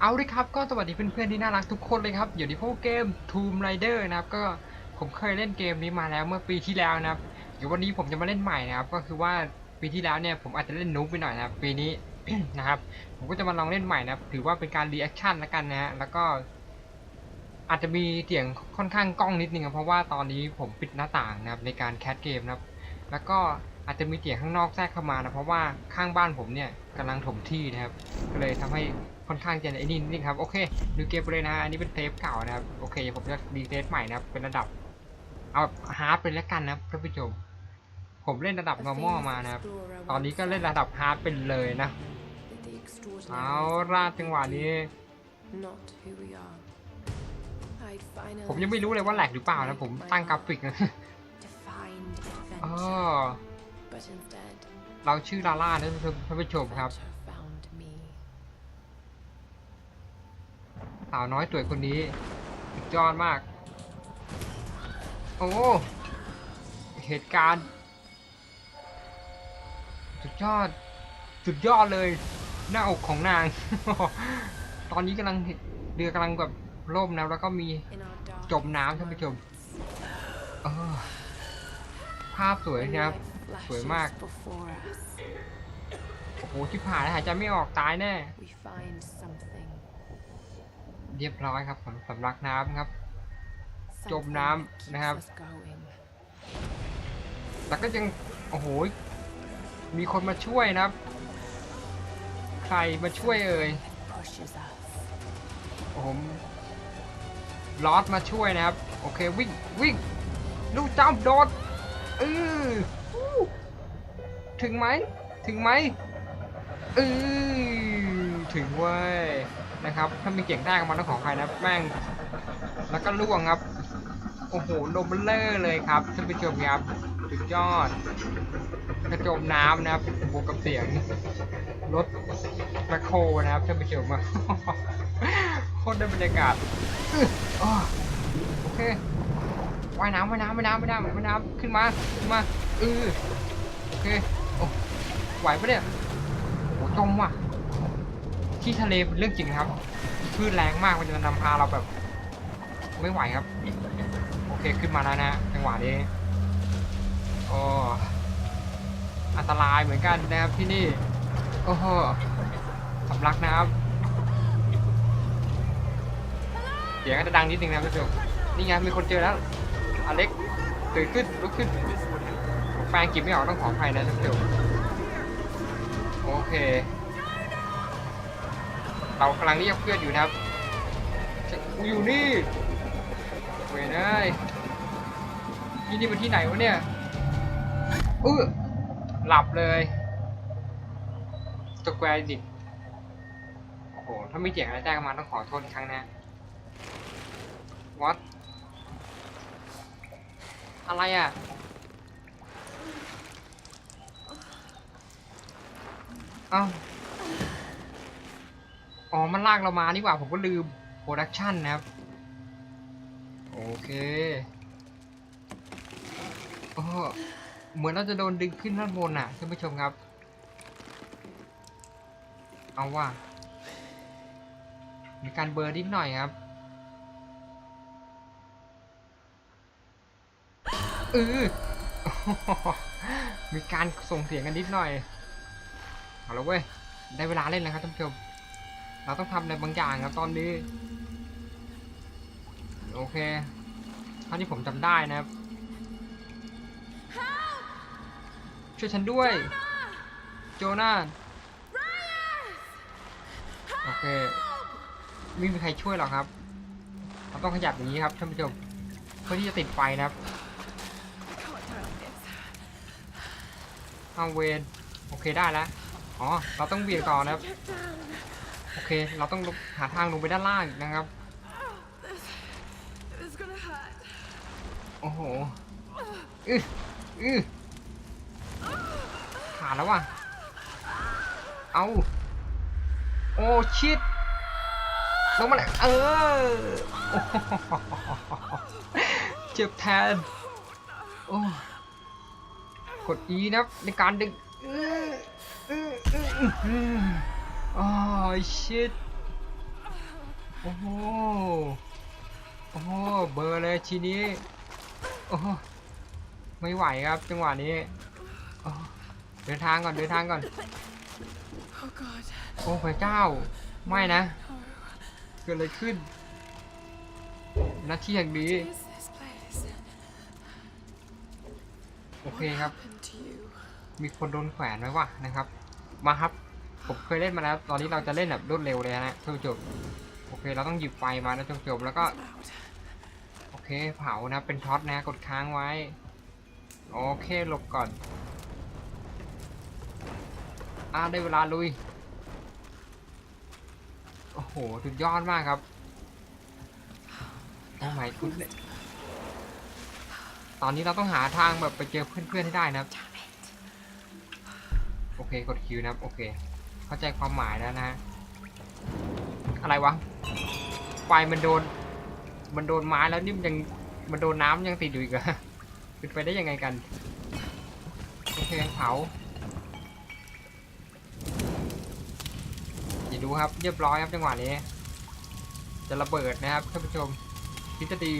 เอาเลยครับก็สวัสดีเพื่อนๆที่น่ารักทุกคนเลยครับอยู่ในพวกเกม Tomb Raider นะครับก็ผมเคยเล่นเกมนี้มาแล้วเมื่อปีที่แล้วนะครับเดี๋ยววันนี้ผมจะมาเล่นใหม่นะครับก็คือว่าปีที่แล้วเนี่ยผมอาจจะเล่นนูบไปหน่อยนะครับปีนี้นะครับผมก็จะมาลองเล่นใหม่นะครับถือว่าเป็นการรีแอคชั่นล้วกันนะฮะแล้วก็ อาจจะมีเสียงค่อนข้างกล้องนิดนึงเพราะว่าตอนนี้ผมปิดหน้าต่างนะครับในการแคสเกมนะครับ แล้วก็ อาจจะมีเสียงข้างนอกแทรกเข้ามานะเพราะว่าข้างบ้านผมเนี่ยกำลังถมที่นะครับก็เลยทำให้ค่อนข้างจะไอ้นี่นิดนึงครับโอเคดูเกมไปเลยนะอันนี้เป็นเทปเก่านะครับโอเคผมจะดีเทปใหม่นะครับเป็นระดับ เอาฮาร์ดไปแล้วกันนะท่านผู้ชมผมเล่นระดับ normal มานะครับ ตอนนี้ก็เล่นระดับฮาร์ดไปเลยนะ เอาราจังหวะนี้ ผมยังไม่รู้เลยว่าแหลกหรือเปล่านะ ผมตั้งกราฟิกนะอ๋อ เราชื่อลาล่านะท่านผู้ชมครับ สาวน้อยสวยคนนี้สุดยอดมาก โอ้ เหตุการณ์ สุดยอด สุดยอดเลย หน้าอกของนาง ตอนนี้กำลังเรือกำลังแบบล่มนะแล้วก็มีจมน้ำท่านผู้ชมภาพสวยนะครับ สวยมาก โอ้โหที่ผ่านแล้วหายใจไม่ออกตายแน่ เรียบร้อยครับผมสำลักน้ำครับ จมน้ำนะครับ แล้วก็ยัง โอ้โห มีคนมาช่วยนะครับ ใครมาช่วยเอ่ยโอ้โหลอสมาช่วยนะครับ โอเควิ่งวิ่งลูกจ้ำโดดเอออู้ ถึงไหม ถึงไหมเออถึงเว้ยนะครับ ถ้ามีเก่งได้กันมาต้องของใครนะแม่ง แล้วก็ล่วงครับ โอ้โหลมเลอเลยครับท่านผู้ชมครับสุดยอด กระจมน้ำนะครับบวกกับเสียงรถแมคโครนะครับท่านผู้ชมอะโคตรได้บรรยากาศโอเคว่ายน้ำว่ายน้ำว่ายน้ำว่ายน้ำว่ายน้ำขึ้นมาขึ้นมา เออโอเคโอ้ไหวปะเนี่ยโอ้จมว่ะ ที่ทะเลเป็นเรื่องจริงครับคลื่นแรงมากมันจะนำพาเราแบบ ไม่ไหวครับ โอเคขึ้นมาแล้วนะจังหวะนี้โอ้อันตรายเหมือนกันนะครับที่นี่ โอ้โหสำลักนะครับเสียงอาจจะดังนิดนึงนะครับท่านผู้ชมนี่ไงมีคนเจอแล้ว อเล็กตื่นขึ้นลุกขึ้น แปลงกิบไม่ออกต้องขออภัยนะท่านโอเค เรากำลังเรียกเพื่อนอยู่นะครับกูอยู่นี่เว้ยเอ้ยนี่นี่มันที่ไหนวะเนี่ยอื้อหลับเลยสแควร์ดิกโอ้โห ถ้าไม่เจ๋งอะไรแจ้งมาต้องขอโทษอีกครั้งนะ what อะไรอะ เอ้าอ๋อ มันลากเรามานี่หว่า ผมก็ลืมโปรดักชันนะครับ โอเคโอ้เหมือนเราจะโดนดึงขึ้นด้านบนอะท่านผู้ชมครับ เอาว่า มีการเบอร์นิดหน่อยครับเออมีการส่งเสียงกันนิดหน่อย เอาละเว้ย ได้เวลาเล่นแล้วครับท่านผู้ชม เราต้องทำอะไรบางอย่างครับตอนนี้ โอเคเท่าที่ผมจำได้นะครับ ช่วยฉันด้วย โจนาโอเค ไม่มีใครช่วยหรอกครับ เราต้องขยับอย่างนี้ครับท่านผู้ชม เพื่อที่จะติดไฟนะครับเอาเวนโอเคได้แล้ว อ๋อ เราต้องเบี่ยงต่อนะครับ โอเค เราต้องหาทางลงไปด้านล่างนะครับ โอ้โหอื้ออื้อขาดแล้วว่ะ เอาโอ้ชิดลงมาเลยเออ เจ็บแทน โอ้ กด E นะครับในการดึง อื้ออื้ออื้ออื้ออ๋อชิดโอ้โหโอ้โหเบอร์เลยทีนี้โอ้โหไม่ไหวครับจังหวะนี้โอ้เดินทางก่อนเดินทางก่อน Oh God. โอ้พระเจ้า ไม่นะ No. เกิดอะไรขึ้นหน้าที่อย่างดี What is this place? โอเคครับ Happened to you? มีคนโดนแขวนไว้ว่ะนะครับ มาครับ ผมเคยเล่นมาแล้ว ตอนนี้เราจะเล่นแบบรวดเร็วเลยนะท่านผู้ชมโอเค เราต้องหยิบไฟมานะท่านผู้ชมแล้วก็ โอเค เผานะ เป็นท็อตนะ กดค้างไว้ โอเค หลบก่อน อ่า ได้เวลาลุย โอ้โห สุดยอดมากครับโอ้ไม่คุณตอนนี้เราต้องหาทางแบบไปเจอเพื่อนๆให้ได้นะครับ โอเคกดคิวนะครับโอเค เข้าใจความหมายแล้วนะฮะอะไรวะไฟมันโดน มันโดนไม้แล้วนี่มันยังมันโดนน้ำยังติดอยู่อีกเหรอเป็นไปได้ยังไงกันโอเคเผาอย่าดูครับเรียบร้อยครับจังหวะนี้ จะระเบิดนะครับท่านผู้ชมทฤษฎี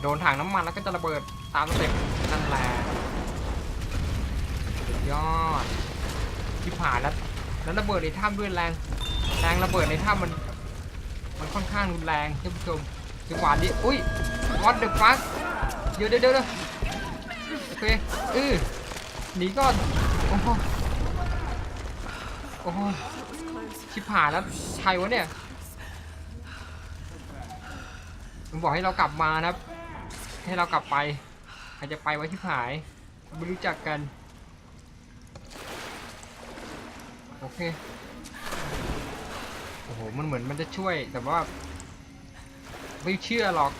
โดนถังน้ำมันแล้วก็จะระเบิดตามสเต็ปนั่นแหละ ยอดที่ผ่านแล้ว แล้วระเบิดในถ้ำด้วยแรง แรงระเบิดในถ้ำมัน มันค่อนข้างรุนแรงท่านผู้ชมจังหวะนี้ อุ้ย what the fuck เดี๋ยวเดี๋ยวเดี๋ยวเดี๋ยวโอเคเออหนีก่อน โอ้โห โอ้โห ชิบหายแล้วใครวะเนี่ยมันบอกให้เรากลับมานะครับ ให้เรากลับไปใครจะไปไว้ที่ผาย ไม่รู้จักกัน โอเค โอ้โห มันเหมือนมันจะช่วย แต่ว่า ไม่เชื่อหรอก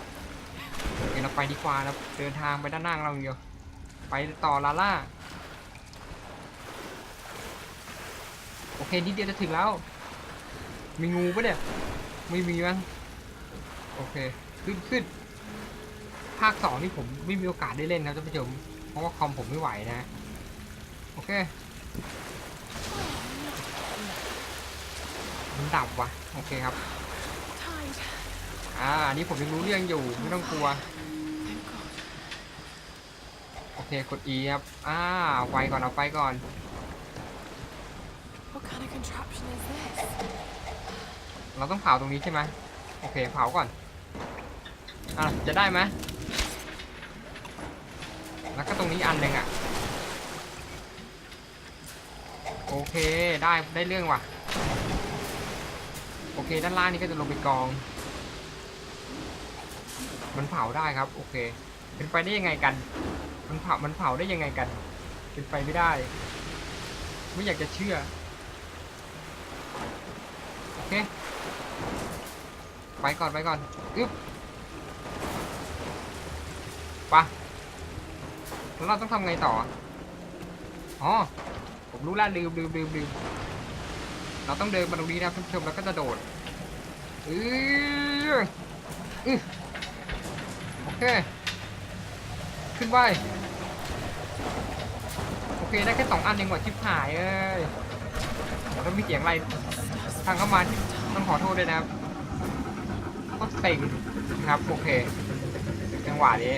เดี๋ยวเราไปดีกว่านะเดินทางไปด้านหน้าเราอย่างเดียว ไปต่อลาล่า โอเค นิดเดียวจะถึงแล้ว มีงูปะเนี่ย ไม่มีมั้ง โอเค ขึ้นขึ้น ภาคสองนี่ผมไม่มีโอกาสได้เล่นนะท่านผู้ชม เพราะว่าคอมผมไม่ไหวนะ โอเค มัน ดับวะโอเคครับ Tide. อ่าอันนี้ผมยังรู้เรื่องอยู่ไม่ต้องกลัว Thank God. โอเคกด E ครับอ่าเอาไฟก่อนเอาไฟก่อน What kind of contraption is this? เราต้องเผาตรงนี้ใช่ไหมโอเคเผาก่อนอะจะได้ไหมแล้วก็ตรงนี้อันหนึ่งอะโอเคได้ได้เรื่องว่ะ โอเค ด้านล่างนี่ก็จะลงไปกอง มันเผาได้ครับ โอเค เป็นไปได้ยังไงกัน มันเผา มันเผาได้ยังไงกัน เป็นไปไม่ได้ ไม่อยากจะเชื่อ โอเค ไปก่อนไปก่อน อึ๊บไปะแล้วเราต้องทำไงต่อ อ๋อ ผมรู้แล้วลืมลืมลืมลืม เราต้องเดินมาตรงนี้นะท่านผู้ชมแล้วก็จะโดดอืออโอเค ขึ้นไปโอเคได้แค่สองอันเองว่ะชิบหายเอ้ยแล้วมีเสียงอะไรทางเข้ามาที่ต้องขอโทษด้วยนะครับก็เซ็งนะครับโอเคจังหวะนี้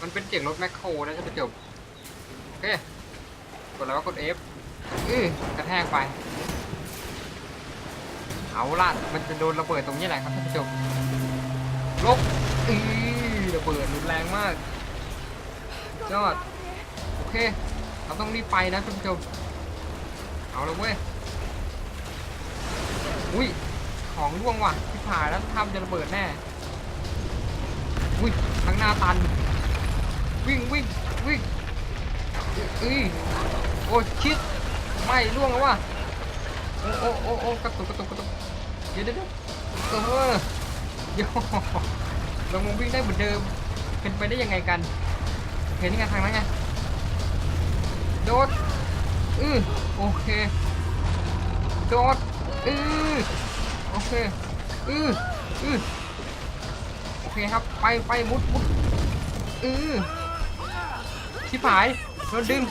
มันเป็นเสียงรถแมคโครนะท่านผู้ชมโอเคกดแล้วก็กด F อือกระแทกไป เอาล่ะมันจะโดนระเบิดตรงนี้แหละครับท่านผู้ชมลบอือระเบิดรุนแรงมากยอดโอเค เราต้องรีบไปนะท่านผู้ชมเอาละเว้ยอุ้ยของร่วงว่ะที่ผ่าแล้วทำจะระเบิดแน่อุ้ยข้างหน้าตัน วิ่งวิ่งวิ่งอุ้ยโอ้ชิดไม่ร่วงแล้วว่ะโอ้โอ้โอ้โอ้กระตุกกระตุกกระตุก เดี๋ยวเดี๋ยวเดี๋ยวเออโยเรามงวิ่งได้เหมือนเดิม เป็นไปได้ยังไงกัน เห็นยังไงทางนั้นไง โดด อือโอเค โดด อือโอเค อืออือโอเคครับ ไปไปมุดมุดอือชิบหายโดนดึง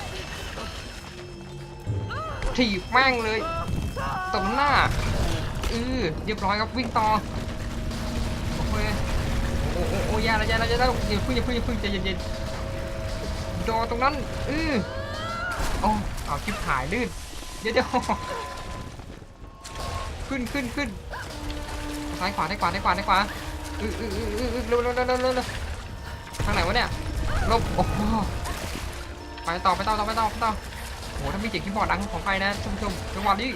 ถีบแม่งเลยตบหน้า เออเรียบร้อยครับวิ่งต่อโอเคโอ้โอ้โอ้ยาล้อยาล้วอยาแล้วอย่าพึ่งอย่าพึ่งอย่าพึ่งใจเย็นๆดอตรงนั้นเออโอ้เอาคลิปหายลื่นเดี๋ยวเดี๋ยวขึ้นขึ้นขึ้นซ้ายขวาซ้ายขวาซ้ายขวาซ้ายขวาเออเออเออเออเออเร็วเร็วเร็วเร็วเร็วเร็วทางไหนวะเนี่ยลบโอ้โหไปต่อไปต่อต่อไปต่อไปต่อโอ้โหถ้ามีเสียงคีย์บอร์ดดังของใครนะชมชมจังหวะนี้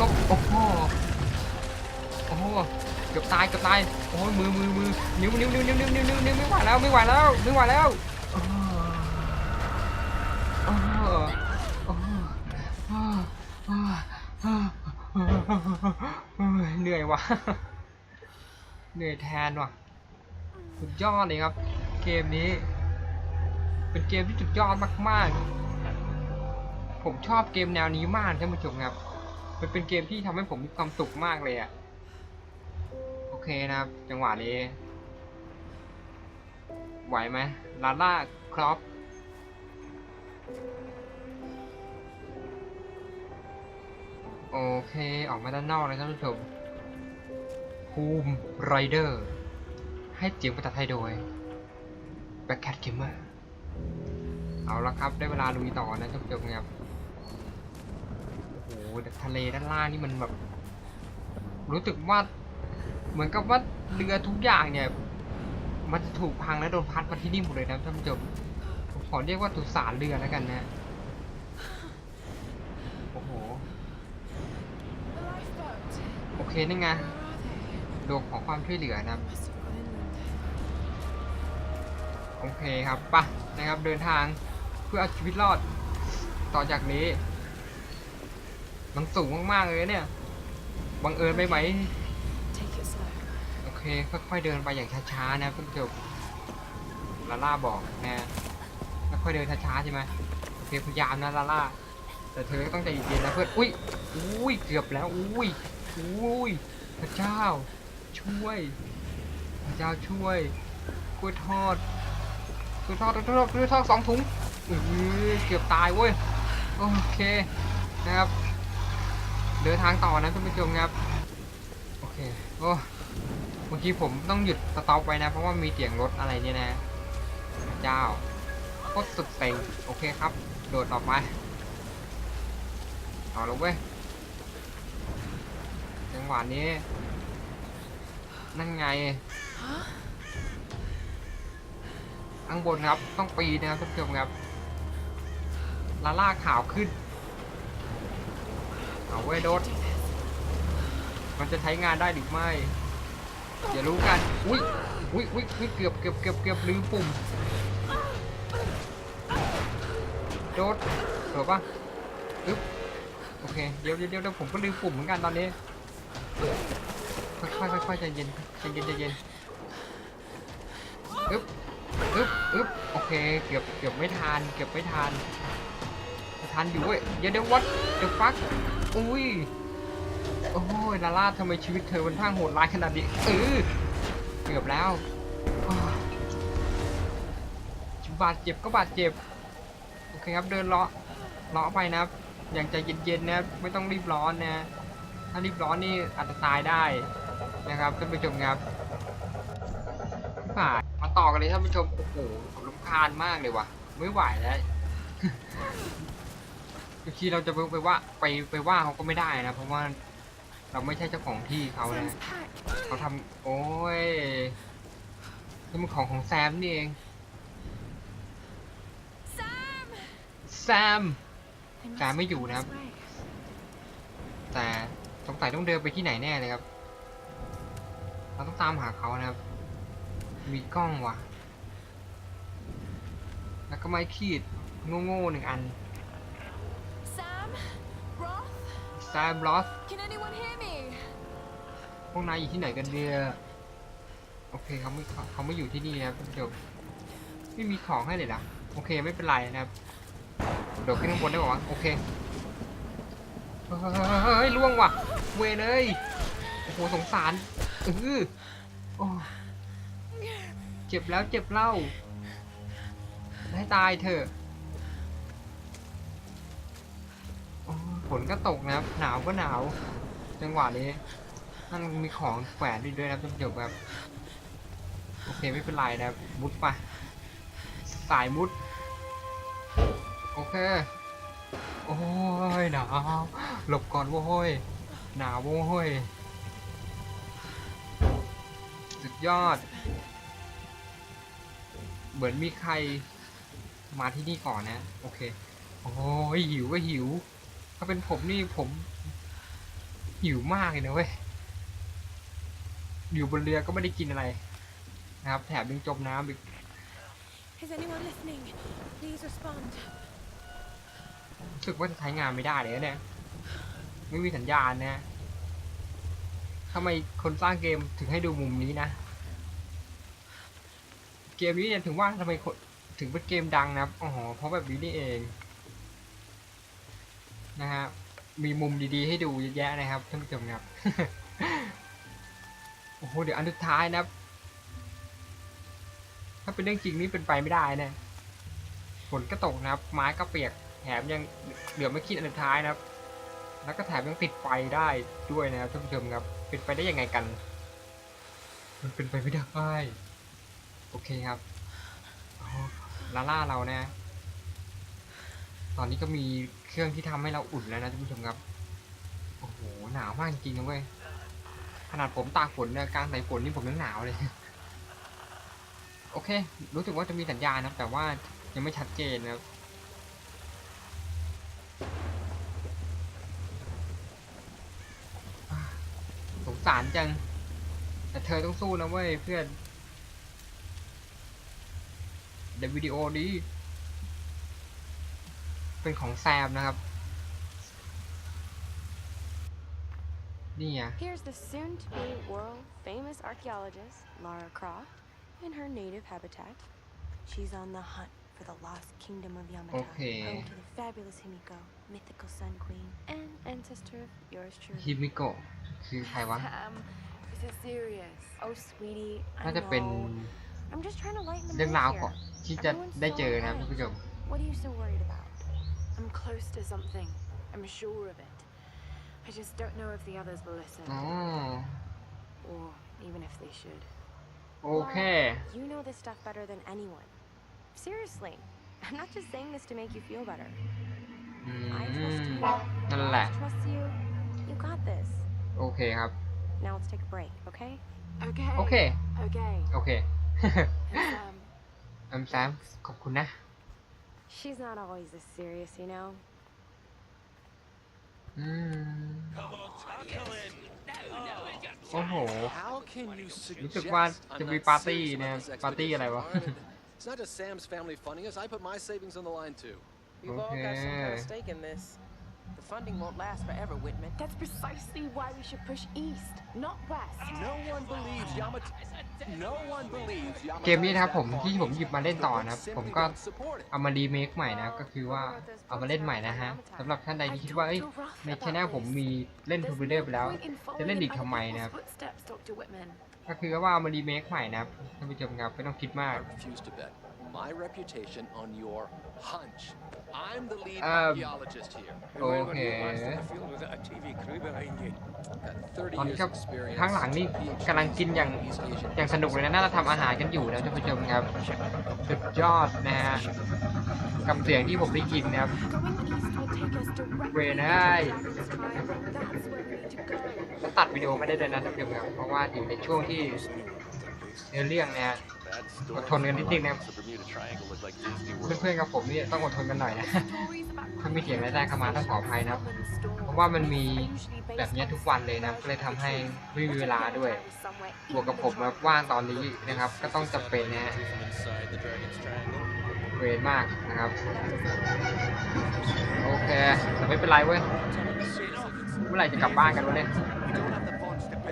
ลบโอ้โหโอ้โหเกือบตายเกือบตายโอ้ยมือมือมือนิ้วนิ้วนิ้วนิ้วนิ้วนิ้วนิ้วนิ้วไม่ไหวแล้วไม่ไหวแล้วไม่ไหวแล้วอ้าวอ้าวอ้าวอ้าวอ้าวอ้าวอ้าวเหนื่อยว่ะเหนื่อยแทนว่ะสุดยอดเลยครับ เกมนี้ เป็นเกมที่สุดยอดมากๆ ผมชอบเกมแนวนี้มากท่านผู้ชมครับ มันเป็นเกมที่ทำให้ผมมีความสุขมากเลยอะโอเคนะครับ จังหวะนี้ ไหวไหมลาล่าครอปโอเค ออกมาด้านนอกเลยท่านผู้ชมภูมิไรเดอร์ ให้เสียงภาษาไทยโดย b a c k c a t Gamer เอาละครับ ได้เวลาลุยต่อนะท่านผู้ชมครับ ทะเลด้านล่างนี่มันแบบ รู้สึกว่า เหมือนกับว่าเรือทุกอย่างเนี่ย มันจะถูกพังและโดนพัดมาที่นี่หมดเลยนะท่านผู้ชมผมขอเรียกว่าสุสานเรือแล้วกันนะโอ้โหโอเคนี่ไงดวงของความช่วยเหลือนะครับโอเคครับไปะนะครับเดินทางเพื่อเอาชีวิตรอดต่อจากนี้ มันสูงมากๆเลยเนี่ยบังเอิญไปไหมโอเคค่อยๆเดินไปอย่างช้าๆนะเพื่อนผู้ชมลาล่าบอกนะค่อยๆเดินช้าๆใช่ไหมโอเคพยายามนะลาล่าแต่เธอก็ต้องใจเย็นๆนะเพื่อนอุ้ยอุ้ยเกือบแล้วอุ้ยอุ้ยพระเจ้า ช่วย พระเจ้าช่วยกล้วยทอดกล้วยทอดกล้วยทอดกล้วยทอดสองถุงอือเกือบตายเว้ยโอเคนะครับ เดินทางต่อนะท่านผู้ชมครับ โอเค โอ้เมื่อกี้ผมต้องหยุดสต็อปไว้นะ เพราะว่ามีเสียงรถอะไรเนี่ยนะเจ้าโคตรสุดเต็งโอเคครับ โดดต่อไปเอาละเว้ยจังหวะนี้ นั่นไงข้างบนครับ ต้องปีนนะครับท่านผู้ชมครับ ลาล่าขาวขึ้น เอาเว้ยโดด มันจะใช้งานได้หรือไม่ เดี๋ยวรู้กัน อุ้ย อุ้ยอุ้ยอุ้ยเกือบเกือบเกือบเกือบลืมปุ่ม โดดเผื่อปะอึ๊บ โอเค เดี๋ยวเดี๋ยวเดี๋ยวผมก็ลืมปุ่มเหมือนกันตอนนี้ ค่อยๆค่อยใจเย็นใจเย็นใจเย็นอึ๊บ อึ๊บ อึ๊บ โอเค เกือบเกือบไม่ทานเกือบไม่ทาน ทันอยู่เว้ยเดี๋ยวเดี๋ยววัดเดี๋ยวฟักอุ้ยโอ้ยลาล่าทำไมชีวิตเธอมันพังโหดร้ายขนาดนี้เออเกือบแล้วบาดเจ็บก็บาดเจ็บโอเคครับเดินเลาะเลาะไปนะครับ อย่างใจเย็นๆนะไม่ต้องรีบร้อนนะถ้ารีบร้อนนี่อาจจะตายได้นะครับท่านผู้ชมครับผ่านมาต่อกันเลยท่านผู้ชมโอ้โหผมรำคาญมากเลยว่ะไม่ไหวแล้ว บางทีเราจะไปไปว่าไปไปว่าเขาก็ไม่ได้นะ เพราะว่าเราไม่ใช่เจ้าของที่เขานะ Sam's packed. เขาทำโอ้ยนี่มันของของแซมนี่เอง Sam! แซมไม่อยู่นะครับ แต่สงสัยต้องเดินไปที่ไหนแน่เลยครับ เราต้องตามหาเขานะครับ มีกล้องว่ะ แล้วก็ไม้ขีดโง่ๆหนึ่งอัน แซมลอส Can anyone hear me? พวกนายอยู่ที่ไหนกันเนี่ย โอเคเขาไม่เขาเขาไม่อยู่ที่นี่นะครับท่านผู้ชมไม่มีของให้เลยนะโอเคไม่เป็นไรนะครับโดดขึ้นข้างบนได้ป่าวะโอเค เฮ้ยล่วงว่ะ เวเลย โอ้โหสงสารเออโอ้เจ็บแล้วเจ็บเล่าให้ตายเถอะ นก็ตกนะครับ หนาวก็หนาว จังหวะนี้นั่นมีของแขวนด้วยนะท่านผู้ชมครับโอเคไม่เป็นไรนะครับมุดไปสายมุด โอเค โอ้ยหนาวหลบก่อนโว้ยหนาวโว้ยสุดยอด เหมือนมีใครมาที่นี่ก่อนนะ โอเค โอ้ยหิวก็หิว ถ้าเป็นผมนี่ผมหิวมากเลยนะเว้ย อยู่บนเรือก็ไม่ได้กินอะไรนะครับ แถมยังจมน้ำอีก Is anyone listening? Please respond. รู้สึกว่าจะใช้งานไม่ได้เลยนะเนี่ย ไม่มีสัญญาณนะทำไมคนสร้างเกมถึงให้ดูมุมนี้นะ เกมนี้เนี่ยถึงว่าทำไมคนถึงเป็นเกมดังนะครับ อ๋อ เพราะแบบนี้นี่เอง นะฮะมีมุมดีๆให้ดูเยอะแยะนะครับท่านผู้ชมครับโอ้โหเดี๋ยวอันสุดท้ายนะครับ ถ้าเป็นเรื่องจริงนี่เป็นไปไม่ได้นะฝนก็ตกนะครับ ไม้ก็เปียกแถมยังเหลือไม่คิดอันสุดท้ายนะครับ แล้วก็แถมยังติดไฟได้ด้วยนะครับท่านผู้ชมครับเป็นไปได้ยังไงกัน มันเป็นไปไม่ได้โอเคครับลาล่าเรานะ ตอนนี้ก็มีเครื่องที่ทำให้เราอุ่นแล้วนะท่านผู้ชมครับ โอ้โห หนาวมากจริงๆนะเว้ย ขนาดผมตากฝนเนี่ยการใส่ฝนนี่ผมยังหนาวเลย โอเค รู้สึกว่าจะมีสัญญาณนะครับแต่ว่ายังไม่ชัดเจนนะครับสงสารจัง แต่เธอต้องสู้นะเว้ยเพื่อน เดี๋ยววิดีโอนี้ เป็นของแซมนะครับ นี่อ่ะ Here's the soon to be world famous archaeologist, Lara Croft, in her native habitat. She's on the hunt for the lost kingdom of Yamato, Okay. home to the fabulous Himiko, mythical sun queen, and ancestor of yours ฮิ truly. มิโกะคือใครวะ Sam, this is serious. Oh, sweetie, I น่าจะเป็น know. I'm just trying to lighten the เรื่อง mood ราว here. ก่อนที่จะได้เจอนะท่านผู้ชม What are you so worried about? I'm close to something. I'm sure of it. I just don't know if the others will listen. อ๋อ Or even if they should. โอเค Lara, You know this stuff better than anyone. Seriously, I'm not just saying this to make you feel better. อื I trust ม you. นั่นแหละ I trust you. You got this. โอเคครับ Now let's take a break, okay? Okay. โอเค Okay. โอเค And, um, อัมแซมขอบคุณนะ She's not always this serious, you know? อืม โอ้โห How can you รู้สึก suggest ว่า I'm จะมี not ปาร์ตี้ serious นะ about this ปาร์ตี้อะไรวะ expedition, alright? It's not just Sam's family funding us. I put my savings on the line too. We've all got some kind Okay. of stake in this. The funding won't last forever, Whitman. that's precisely why we should push east, not west. No one believes Yamato. เกมนี้นะครับผมที่ผมหยิบมาเล่นต่อนะครับ ผมก็เอามารีเมคใหม่นะก็คือว่าเอามาเล่นใหม่นะฮะสำหรับท่านใดที่คิดว่าเอ้ยในชาแนลผมมีเล่นทูบิเดอร์ไปแล้ว จะเล่นอีกทำไมนะครับก็คือว่าเอามารีเมคใหม่นะครับท่านผู้ชมครับไม่ต้องคิดมาก I refuse to bet my reputation on your hunch. I'm the lead Um, archaeologist here. โอเค Got 30ตอนนี้ years ก็ experience. ข้างหลังนี่กำลังกินอย่าง East Asian อย่างสนุกเลยนะน่าจะทำอาหารกันอยู่นะท่านผู้ชมครับสุดยอดนะฮะกับเสียงที่ผมได้ยินนะครับ Going east will take us directly Renee. to the Dragon's Triangle. That's where we need to go. แล้วตัดวิดีโอไม่ได้เลยนะท่านผู้ชมครับเพราะว่าอยู่ในช่วงที่เนื้อเรื่องนะฮะ อดทนกันนิดนึงนะครับเพื่อนๆกับผมนี่ต้องอดทนกันหน่อยนะ Stories about ถ้ามีเสียงแรกๆเข้ามาต้องขออภัยนะครับเพราะว่ามันมีแบบเนี้ยทุกวันเลยนะก็เลยทำให้ไม่มีเวลาด้วย บวกกับผมมาว่างตอนนี้นะครับ ก็ต้องจำเป็นนะฮะเวรมากนะครับ โอเคแต่ไม่เป็นไรเว้ยเมื่อไหร่จะกลับบ้านกันวะเนี่ย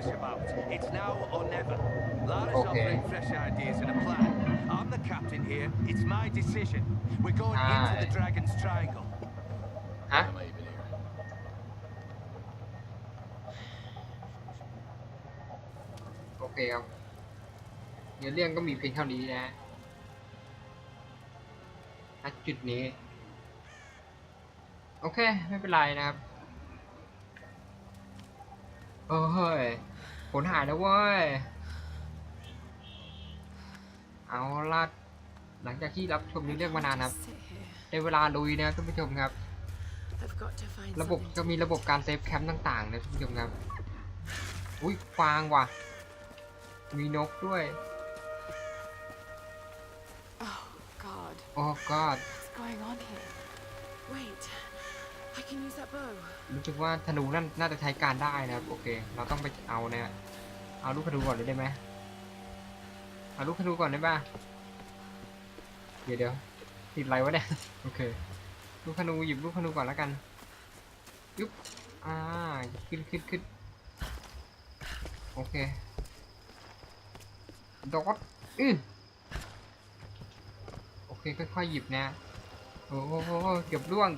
We don't have the funds to piss about. It's now or never. Lara's Okay. offering fresh ideas and a plan. I'm the captain here. It's my decision. We're going into the Aye. Dragon's Triangle. ฮะ Am I even here? โอเคครับเนื้อเรื่องก็มีเพียงเท่านี้นะฮะณจุดนี้ โอเค ไม่เป็นไรนะครับ เออเฮ้ย ผลหายแล้วเว้ย เอาละหลังจากที่รับชมนี้เรื่องมานานนะครับ Sit here. ได้เวลาลุยนะครับท่านผู้ชมครับ I've got to find ระบบ something จะ to มีระบบการเซฟแคมป์ต่างๆนะท่านผู้ชมครับ อุ้ยฟางว่ะ มีนกด้วย Oh God, โอ้ก็ what's going on here? Wait, I can use that bow. รู้สึกว่าธนูนั่นน่าจะใช้การได้นะครับโอเค เราต้องไปเอาเนี่ยเอาลูกธนูก่อนเลยได้ไหมเอาลูกธนูก่อนได้ป่ะเดี๋ยวเดี๋ยวติดอะไรวะเนี่ยโอเคลูกธนูหยิบลูกธนูก่อนแล้วกันยุบอ่าขึ้นขึ้นขึ้นโอเคโดดอือโอเคค่อยๆหยิบนะโอ้โหเกือบร่วง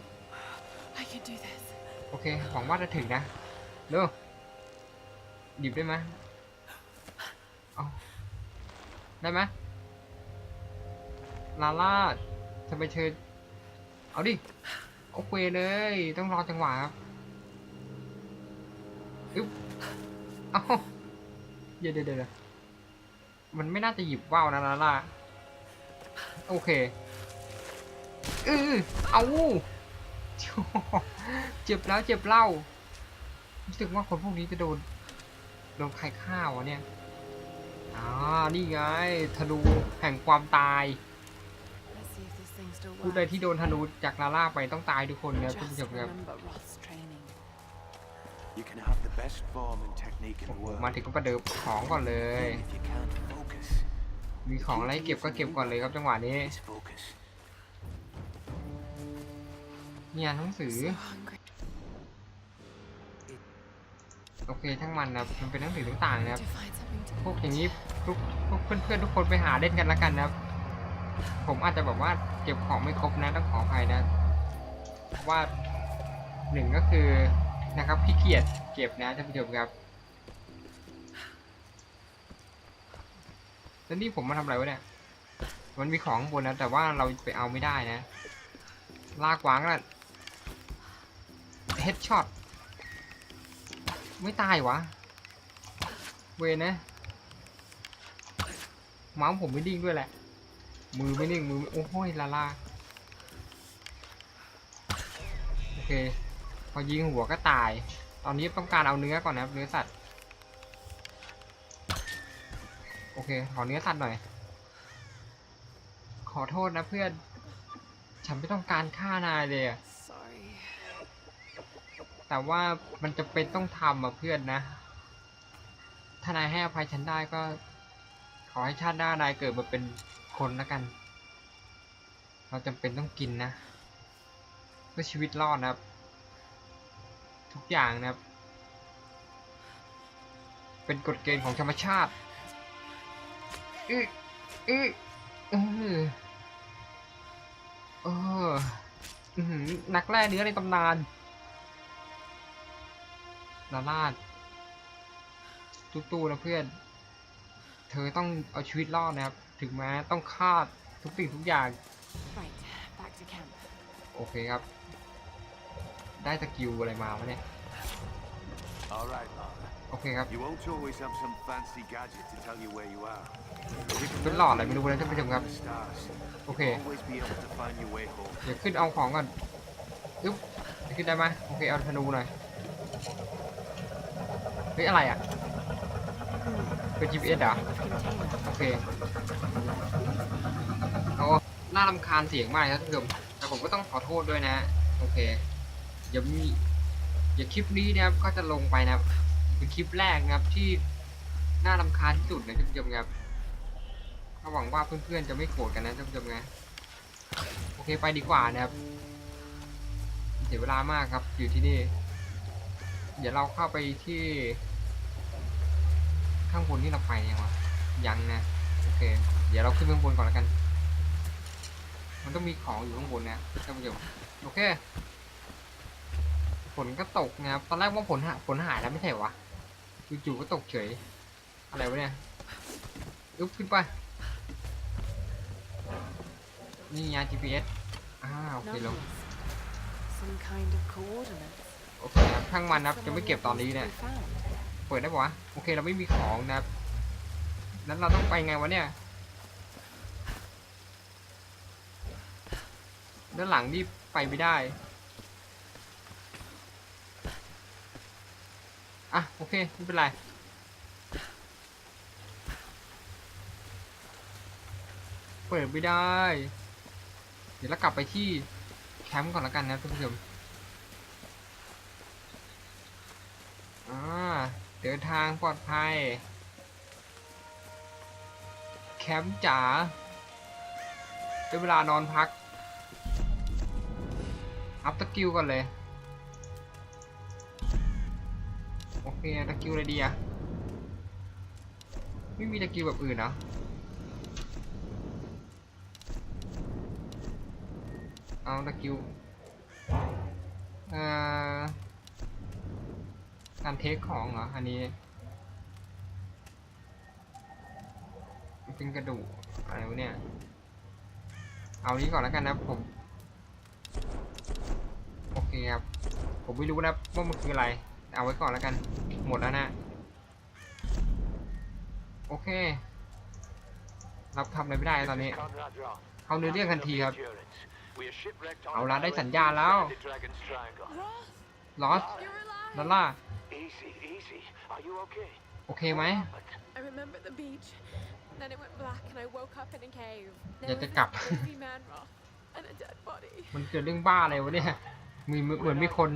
โอเคหวังว่าจะถึงนะเร็วหยิบได้ไหมเอาได้ไหมลาล่าทำไมเธอเอาดิโอเคเลย ต้องรอจังหวะครับอึ๊บเอาเดี๋ยวเดี๋ยวเดี๋ยวมันไม่น่าจะหยิบว่าวนะลาลาโอเคอือเอา เจ็บแล้วเจ็บเล่า รู้สึกว่าคนพวกนี้จะโดน โดนใครฆ่าวะเนี่ย อ่า นี่ไง ธนูแห่งความตายผู้ใดที่โดนธนูจากลาล่าไปต้องตายทุกคนนะคุณ Just ผู้ชมครับมาถึงก็ประเดิมของก่อนเลย มีของอะไรเก็บก็เก็บก่อนเลยครับจังหวะนี้ เนี่ยหนังสือ โอเคทั้งมันนะมันเป็นหนังสือต่างๆนะครับ พวกอย่างนี้ทุกพวกเพื่อนๆทุกคนไปหาเล่นกันล้วกันนะครับ ผมอาจจะแบบว่าเก็บของไม่ครบนะต้องขออภัยนะเพราะว่าหนึ่งก็คือนะครับขี้เกียจเก็บนะท่านผู้ชมครับแล้วนี่ผมมาทำอะไรวะเนี่ย มันมีของข้างบนนะแต่ว่าเราไปเอาไม่ได้นะ ลากวางแล้ว เฮดช็อตไม่ตายวะ เวนะเมาส์ผมไม่ดิ้งด้วยแหละ มือไม่นิ่งมือโอ้โหลาลาโอเค พอยิงหัวก็ตาย ตอนนี้ต้องการเอาเนื้อก่อนนะครับเนื้อสัตว์โอเค ขอเนื้อสัตว์หน่อย ขอโทษนะเพื่อน ฉันไม่ต้องการฆ่านายเลยอะ แต่ว่ามันจะเป็นต้องทำอะเพื่อนนะ ถ้านายให้อภัยฉันได้ก็ ขอให้ชาติหน้านายเกิดมาเป็นคนแล้วกัน เราจำเป็นต้องกินนะ เพื่อชีวิตรอดนะครับ ทุกอย่างนะครับ เป็นกฎเกณฑ์ของธรรมชาติอืออือเออเอออื้อหือนักแร่เนื้อในตำนาน ลาลาดตู้ๆนะเพื่อน เธอต้องเอาชีวิตรอดนะครับ ถึงแม้ต้องฆ่าทุกสิ่งทุกอย่าง Right, back to camp. โอเคครับ ได้สกิลอะไรมาวะเนี่ย All right, Lara. โอเคครับ You won't always have some fancy gadget to tell you where you are. You can เป็นหลอดอะไรไม่รู้นะท่านผู้ชมครับ the stars. โอเค Always be able to find your way home. เดี๋ยวขึ้นเอาของก่อนอึ๊บจะขึ้นได้ไหมโอเค เอาธนูหน่อย เฮ้ยอะไรอะเป็น GPS เหรอโอเคโอ้น่ารำคาญเสียงมากครับท่านผู้ชมแต่ผมก็ต้องขอโทษด้วยนะ โอเคเดี๋ยวมีเดี๋ยวคลิปนี้นะครับก็จะลงไปนะครับเป็นคลิปแรกนะครับที่น่ารำคาญที่สุดนะท่านผู้ชมครับก็หวังว่าเพื่อนๆจะไม่โกรธกันนะท่านผู้ชมนะโอเคไปดีกว่านะครับเสียเวลามากครับอยู่ที่นี่ เดี๋ยวเราเข้าไปที่ ข้างบนที่เราไปยังวะยังนะโอเค เดี๋ยวเราขึ้นข้างบนก่อนแล้วกัน มันต้องมีของอยู่ข้างบนนะท่านผู้ชมโอเคฝนก็ตกนะครับตอนแรกว่าฝนหาฝนหายแล้วไม่ใช่เหรอวะจู่ๆก็ตกเฉย อะไรวะเนี่ยยุบขึ้นไป นี่ไง GPS อ่าโอเคลง Notice. Some kind of coordinates. โอเคครับช่างมันนะครับจะไม่เก็บตอนนี้เนี่ยเปิดได้ปะวะโอเคเราไม่มีของนะครับนั้นเราต้องไปไงวะเนี่ยด้านหลังนี่ไปไม่ได้อะโอเคไม่เป็นไรเปิดไม่ได้ เดี๋ยวเรากลับไปที่แคมป์ก่อนแล้วกันนะท่านผู้ชม อ่าเดินทางปลอดภัย แคมป์จ๋าเป็นเวลานอนพัก อัพตะกิวก่อนเลย โอเคตะกิวอะไรดีอะไม่มีตะกิวแบบอื่นเนาะเอาตะกิวอ่อ การเทคของเหรอ อันนี้เป็นกระดูกอะไรวะเนี่ย เอานี้ก่อนแล้วกันนะผม โอเคครับ ผมไม่รู้นะว่ามันคืออะไร เอาไว้ก่อนแล้วกัน หมดแล้วนะ โอเค เราทำอะไรไม่ได้ตอนนี้ เขาเนื้อเรื่องทันทีครับ เอาละได้สัญญาณแล้วลอส you're alive. ลาล่า Easy, easy. Are you okay? โอเคไหม But I remember the beach. Then it went black and I woke up in a cave. There Dạ, was tôi this cặp. crazy man Roth and a dead body. มันเกิดเรื่องบ้าอะไรวะเนี่ยมีเหมือนมีคน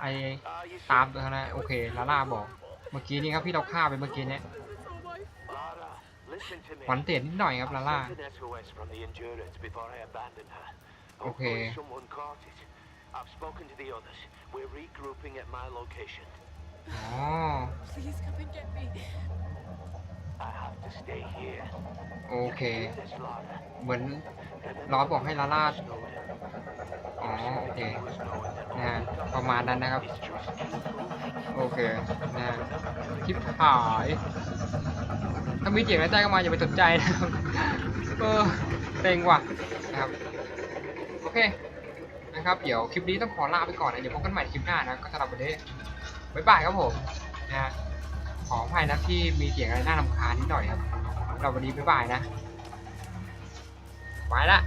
ไอ are you ตาม sure? ตัวนะโอเคลาล่าบอก เมื่อกี้นี้ครับที่เราฆ่าไปเมื่อกี้เนี้ย It's all my fault. Lara, listen to me. ขวัญเตียนนิดหน่อยครับลา I ล่า sent an SOS from the Endurance before I abandoned her. Okay. Hopefully someone caught it. I've spoken to the others. We're regrouping at my location. อ๋อ Please come and get me. I have to stay here. โอเค Do this, Lara. เหมือน Remember ลอสบอกให้ลาล่า Snowden. อ๋อ โอเค Was knowing that นะฮะ all ประมาณนั้นนะครับ is just โอเค นะฮะคลิปหาย ถ้ามีเสียงในใจก็มาอย่าไปสนใจนะครับ เออเต็งว่ะ นะครับ โอเค นะครับ เดี๋ยวคลิปนี้ต้องขอลาไปก่อนนะ เดี๋ยวพบกันใหม่คลิปหน้านะ ก็สำหรับวันนี้ บ๊ายบายครับผมนะฮะขออภัยนะที่มีเสียงอะไรน่ารำคาญนิดหน่อยครับเราบวันนี้บ๊ายบายนะไปละ